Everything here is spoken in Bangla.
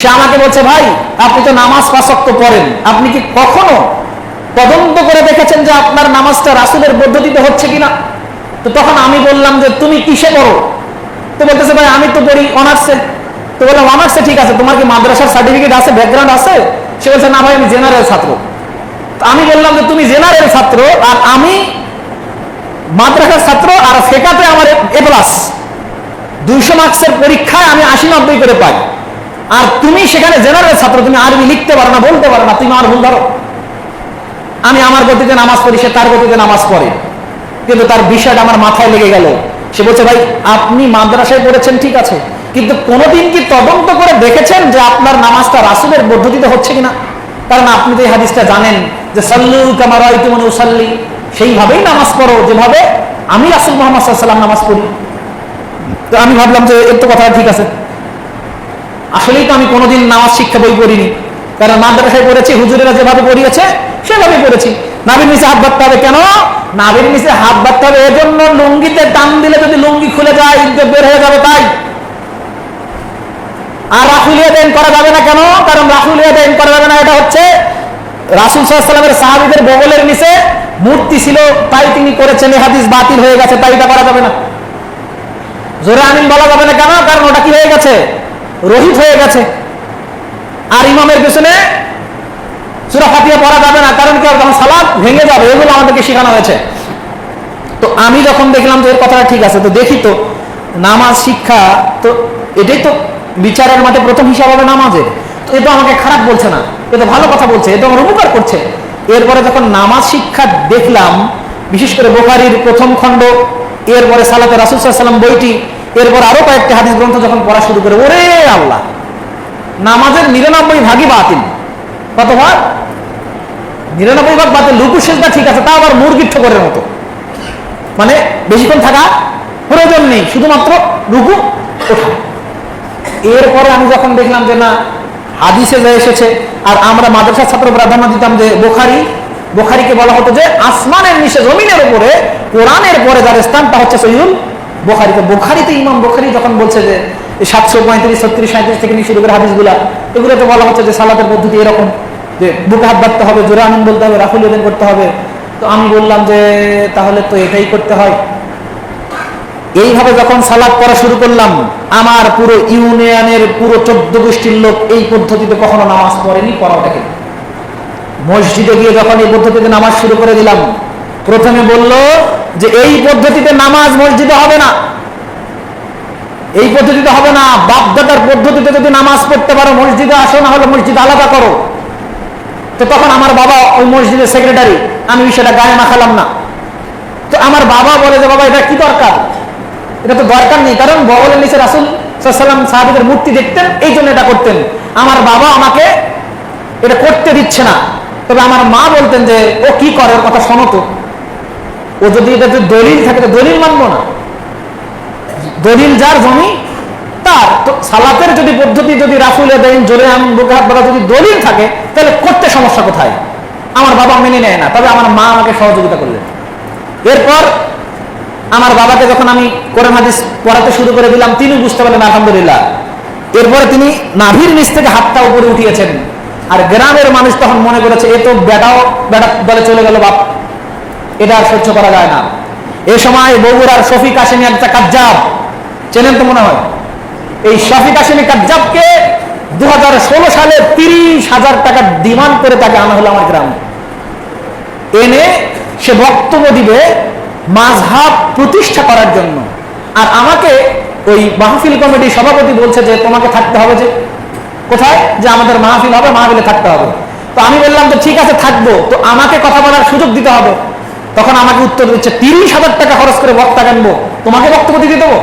সে আমাকে বলছে, ভাই, আপনি তো নামাজ পাশক্ত পড়েন। আপনি কি কখনো তদন্ত করে দেখেছেন যে আপনার নামাজটা রাসুলের পদ্ধতিতে হচ্ছে কিনা? তো তখন আমি বললাম যে, তুমি কিসে পড়ো? তো বলতেছে, ভাই, আমি তো পড়ি অনার্সে। তো বললাম, অনার্সে ঠিক আছে, তোমার কি মাদ্রাসার সার্টিফিকেট আছে, ব্যাকগ্রাউন্ড আছে? সে বলছে, না ভাই, আমি জেনারেল ছাত্র। আমি বললাম যে, তুমি জেনারেল ছাত্র আর আমি মাদ্রাসার ছাত্র আর ফেকাতে আমার এ প্লাস দুইশো মার্কসের পরীক্ষায় আমি আশি নব্বই করে পাই। আর তুমি সেখানে জেনারেল ছাত্র, তুমি আরবি লিখতে পারো না, বলতে পারো না, তুমি আমার ভুল ধরো। আমি আমার গতিতে নামাজ পড়ি, সে তার গতিতে নামাজ পড়ে। কিন্তু তার বিষয়টা আমার মাথায় লেগে গেল। সে বলছে, ভাই, আপনি মাদ্রাসায় পড়েছেন, ঠিক আছে। কিন্তু কোনোদিন কি তদন্ত করে দেখেছেন যে আপনার নামাজটা রাসুলের পদ্ধতিতে হচ্ছে কিনা? কারণ আপনি তো এই হাদিসটা জানেন যে, সাল্লু কামার মানে উসাল্লি সেইভাবেই নামাজ পড়ো, যেভাবে আমি রাসুল মোহাম্মদ সাল্লাম নামাজ পড়ি। তো আমি ভাবলাম যে, এর তো কথা ঠিক আছে। আসলেই তো আমি কোনোদিন নামাজ শিক্ষা বই পড়িনি। কারণ মাদ্রাসায় পড়েছি, হুজুরেরা যেভাবে পড়িয়েছে সেভাবে পড়েছি। নাবির নিচে হাত বাঁধতে হবে কেন? নাবির নিচে হাত বাঁধতে হবে, এজন্য লুঙ্গিতে টান দিলে যদি লুঙ্গি খুলে যায়, ইজ্জত বের হয়ে যাবে তাই। আর রাফুলিয়া দেন করা যাবে না কেন? কারণ রাফুলিয়া দেন করা যাবে না, এটা হচ্ছে রাসুল সাল্লামের সাহাবিদের বগলের নিচে মূর্তি ছিল, তাই তিনি করেছেন হাদিস বাতিল হয়ে গেছে, তাই এটা করা যাবে না। জোরে আমিন বলা যাবে না কেন? কারণ ওটা কি হয়ে গেছে? রহিত হয়ে গেছে। আর ইমামের পেছনে সুরা ফাতিহা পড়া যাবে না, কারণ কি তখন সালাদ ভেঙে যাবে, এগুলো আমাদেরকে শেখানো হয়েছে। তো আমি যখন দেখলাম যে এর কথাটা ঠিক আছে, তো দেখি তো, নামাজ শিক্ষা, তো এটাই তো বিচারের মাঠে প্রথম হিসাব হবে নামাজের। তো এ তো আমাকে খারাপ বলছে না, এ তো ভালো কথা বলছে, এ তো আমার উপকার করছে। এরপরে যখন নামাজ শিক্ষা দেখলাম, বিশেষ করে বোখারির প্রথম খণ্ড, এরপরে সালাতে রাসুল সাল্লাম বইটি এরপর আরও কয়েকটি হাদিস গ্রন্থ যখন পড়া শুরু করে, ওরে আল্লাহ, নামাজের নিরানব্বই ভাগই বাতিল। কত ভাগ? নিরানব্বই ভাগ বাতিল লুকু শেষটা ঠিক আছে তা আবার মুরগির ঠোকরের মতো। মানে বেশিক্ষণ থাকা প্রয়োজন নেই, শুধুমাত্র রুকু ওঠা। এরপরে আমি যখন দেখলাম যে না, হাদিসে যা এসেছে, আর আমরা মাদ্রাসার ছাত্র প্রাধান্য দিতাম যে বোখারি, বোখারিকে বলা হতো যে আসমানের নিচে, জমিনের উপরে, কোরআনের পরে যার স্থানটা হচ্ছে সহিউল বোখারিতে বোখারিতে ইমাম বোখারি যখন বলছে যে সাতশো পঁয়ত্রিশ, ছত্রিশ সাঁত্রিশ থেকে নিয়ে শুরু করে হাদিসগুলা, এগুলোতে বলা হচ্ছে যে সালাতের পদ্ধতি এরকম, যে বুকে হাত বাঁধতে হবে, জোরে আমিন বলতে হবে, রাফুল উদ্দিন করতে হবে। তো আমি বললাম যে তাহলে তো এটাই করতে হয়। এইভাবে যখন সালাদ করা শুরু করলাম, আমার পুরো ইউনিয়নের পুরো চোদ্দ গোষ্ঠীর লোক এই পদ্ধতিতে কখনো নামাজ পড়েনি পড়াটাকে মসজিদে গিয়ে যখন এই পদ্ধতিতে নামাজ শুরু করে দিলাম প্রথমে বলল যে এই পদ্ধতিতে নামাজ মসজিদে হবে না। এই পদ্ধতিতে হবে না। বাপদাদার পদ্ধতিতে যদি নামাজ পড়তে পারো, মসজিদে আসো, না হলে মসজিদ আলাদা করো। তো তখন আমার বাবা ওই মসজিদের সেক্রেটারি আমি বিষয়টা গায়ে মাখালাম না। তো আমার বাবা বলে যে, বাবা, এটা কি দরকার? এটা তো দরকার নেই, কারণ বগলের নিচে রাসুল সাল্লাম সাহাবিদের মূর্তি দেখতেন, এই জন্য এটা করতেন। আমার বাবা আমাকে এটা করতে দিচ্ছে না। তবে আমার মা বলতেন যে, ও কি করে? ওর কথা শোনো তো। ও যদি এটা যদি দলিল থাকে দলিল মানবো না। দলিল যার জমি, তার। সালাতের যদি পদ্ধতি যদি রাফুলে দেন, জোরে আমিন বুকে হাত বাঁধা যদি দলিল থাকে, তাহলে করতে সমস্যা কোথায়? আমার বাবা মেনে নেয় না, তবে আমার মা আমাকে সহযোগিতা করলেন। এরপর আমার বাবাকে যখন আমি কোরআন হাদিস পড়াতে শুরু করে দিলাম, তিনি বুঝতে পারলেন, আলহামদুলিল্লাহ। এরপরে তিনি নাভির নিচ থেকে হাতটা উপরে উঠিয়েছেন। আর গ্রামের মানুষ তখন মনে করেছে, এ তো বেটাও, বেটা দলে চলে গেল বাপ। এটা আর সহ্য করা যায় না। এ সময় বগুড়ার শফিক আসেনি একটা কাজ্জাব, চেনেন তো মনে হয়? এই শফিক আসেনি কাজ্জাবকে দু সালে তিরিশ হাজার টাকা ডিমান্ড করে তাকে আনা হলো আমার গ্রামে। এনে সে বক্তব্য দিবে মাঝহাব প্রতিষ্ঠা করার জন্য। আর আমাকে ওই মাহফিল কমিটির সভাপতি বলছে যে, তোমাকে থাকতে হবে যে, কোথায়? যে আমাদের মাহফিল হবে, মাহফিলে থাকতে হবে। তো আমি বললাম যে, ঠিক আছে, থাকব। তো আমাকে কথা বলার সুযোগ দিতে হবে। তখন আমাকে উত্তর দিচ্ছে, তিরিশ হাজার টাকা খরচ করে বক্তা কেনবো। তোমাকে বক্তব্য দিতে দেবো?